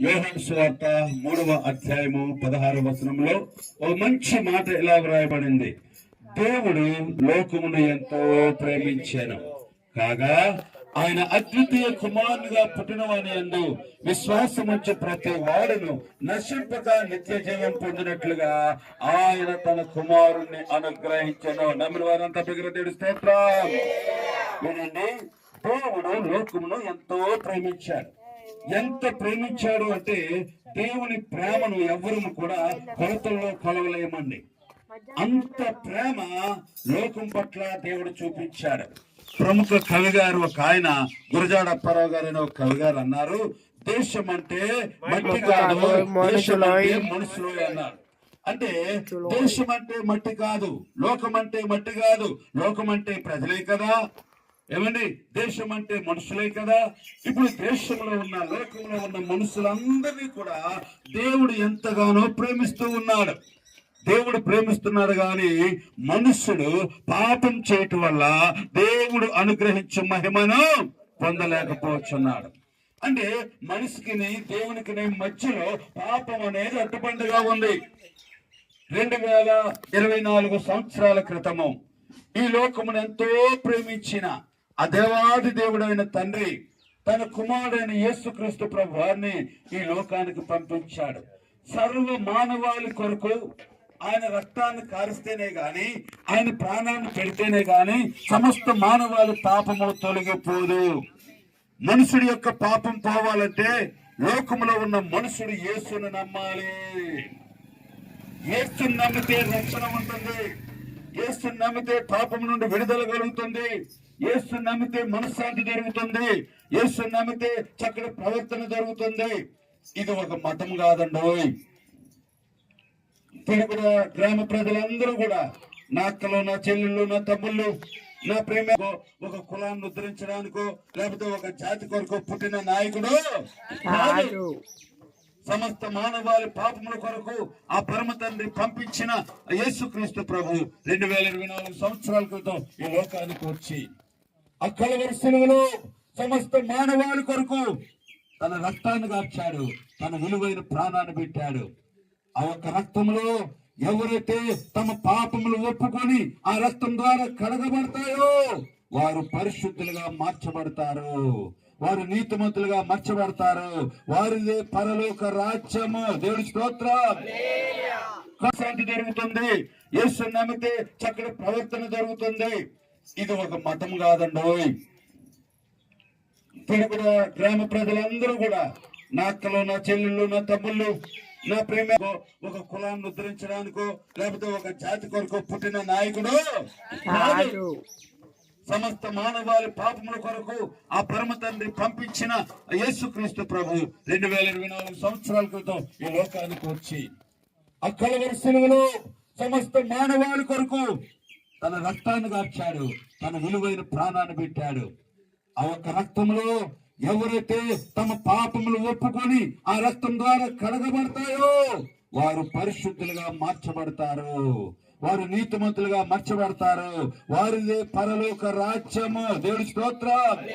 యోహన్ సువార్త మూడవ అధ్యాయము పదహారు వచనంలో ఓ మంచి మాట ఇలా వ్రాయబడింది. దేవుడు లోకమును ఎంతో ప్రేమించాను. కాగా ఆయన అద్వితీయ కుమారునిగా పుట్టినవాని అందు విశ్వాసముంచి ప్రతి వాడును నశింపక నిత్య జీవం పొందినట్లుగా ఆయన తన కుమారుణ్ణి అనుగ్రహించను. నమ్మిన వారంతా బిగ్గర దేవుడి స్తోత్రం. వినండి దేవుడు లోకమును ఎంతో ప్రేమించాడు. ఎంత ప్రేమించాడు అంటే దేవుని ప్రేమను ఎవరు కూడా కొలతల్లో కొలవలేమండి. అంత ప్రేమ లోకం పట్ల దేవుడు చూపించాడు. ప్రముఖ కవి గారు ఒక ఆయన గురజాడ అప్పారావు గారు అనే ఒక కవి గారు అన్నారు దేశం అంటే మట్టి కాదు దేశం అంటే మనుషులు అన్నారు. అంటే దేశం అంటే మట్టి కాదు లోకం అంటే మట్టి కాదు లోకం అంటే ప్రజలే కదా. ఏమండి? దేశం అంటే మనుషులే కదా. ఇప్పుడు దేశంలో ఉన్న లోకంలో ఉన్న మనుషులందరినీ కూడా దేవుడు ఎంతగానో ప్రేమిస్తూ ఉన్నాడు. దేవుడు ప్రేమిస్తున్నాడు కానీ మనుష్యుడు పాపం చేయటం వల్ల దేవుడు అనుగ్రహించే మహిమను పొందలేకపోతున్నాడు. అంటే మనిషికి దేవునికి మధ్యలో పాపం అనేది అడ్డుబండగా ఉంది. రెండు వేల ఇరవై నాలుగు సంవత్సరాల క్రితము ఈ లోకమును ఎంతో ప్రేమించిన ఆ దేవాది దేవుడైన తండ్రి తన కుమారుడైన యేసుక్రీస్తు ప్రభు వారిని ఈ లోకానికి పంపించాడు. సర్వ మానవాళి కొరకు ఆయన రక్తాన్ని కారిస్తేనే గాని ఆయన ప్రాణాన్ని పెడితేనే గాని సమస్త మానవాళి పాపము తొలగిపోదు. మనుషుడి యొక్క పాపం పోవాలంటే లోకములో ఉన్న మనుషుడు యేసును నమ్మాలి. యేసుని నమ్మితే రక్షణ ఉంటుంది. యేసుని నమ్మితే పాపం నుండి విడుదల కలుగుతుంది. యేసుని నమ్మితే మనశ్శాంతి జరుగుతుంది. యేసుని నమ్మితే చక్కటి ప్రవర్తన జరుగుతుంది. ఇది ఒక మతం కాదండోయ్. ఇప్పుడు కూడా గ్రామ ప్రజలందరూ కూడా నా అక్కలు నా చెల్లెళ్ళు నా తమ్ముళ్ళు నా ప్రేమ ఒక కులాన్ని ఉద్ధరించడానికో లేకపోతే ఒక జాతి కొరకు పుట్టిన నాయకుడు. సమస్త మానవాళి పాపముల కొరకు ఆ పరమ తండ్రి పంపించిన యేసుక్రీస్తు ప్రభు రెండు వేల ఇరవై నాలుగు సంవత్సరాల క్రితం ఈ లోకానికి వచ్చి అక్కల వరుసలలో సమస్త మానవాళి కొరకు తన రక్తాన్ని కార్చాడు తన విలువైన ప్రాణాన్ని పెట్టాడు. ఆ ఒక్క రక్తంలో ఎవరైతే తమ పాపములు ఒప్పుకొని ఆ రక్తం ద్వారా కడగబడతాయో వారు పరిశుద్ధులుగా మార్చబడతారు. వారు నీతిమంతులుగా మార్చబడతారు. వారిదే పరలోక రాజ్యము. దేవుడి స్తోత్రం. శాంతి జరుగుతుంది. యేసు నమ్మితే చక్కటి ప్రవర్తన జరుగుతుంది. ఇది ఒక మతం కాదండోయ్ ఇప్పుడు కూడా గ్రామ ప్రజలందరూ కూడా నా అక్కలు నా చెల్లెళ్ళు నా తమ్ముళ్ళు నా ప్రేమ ఒక కులాన్ని ఉద్ధరించడానికో లేకపోతే ఒక జాతి కొరకు పుట్టిన నాయకుడు. సమస్త మానవాళి పాపముల కొరకు ఆ పరమ తండ్రి పంపించిన యేసుక్రీస్తు ప్రభు రెండు వేల ఇరవై నాలుగు సంవత్సరాల క్రితం ఈ లోకానికి వచ్చి అక్కల వరుసలలో సమస్త మానవాళి కొరకు తన రక్తాన్ని కార్చాడు తన విలువైన ప్రాణాన్ని పెట్టాడు. ఆ ఒక్క రక్తంలో ఎవరైతే తమ పాపములు ఒప్పుకొని ఆ రక్తం ద్వారా కడగబడతాయో వారు పరిశుద్ధులుగా మార్చబడతారు. వారు నీతిమంతులుగా మార్చబడతారు. వారిదే పరలోక రాజ్యము. దేవుడి స్తోత్రం.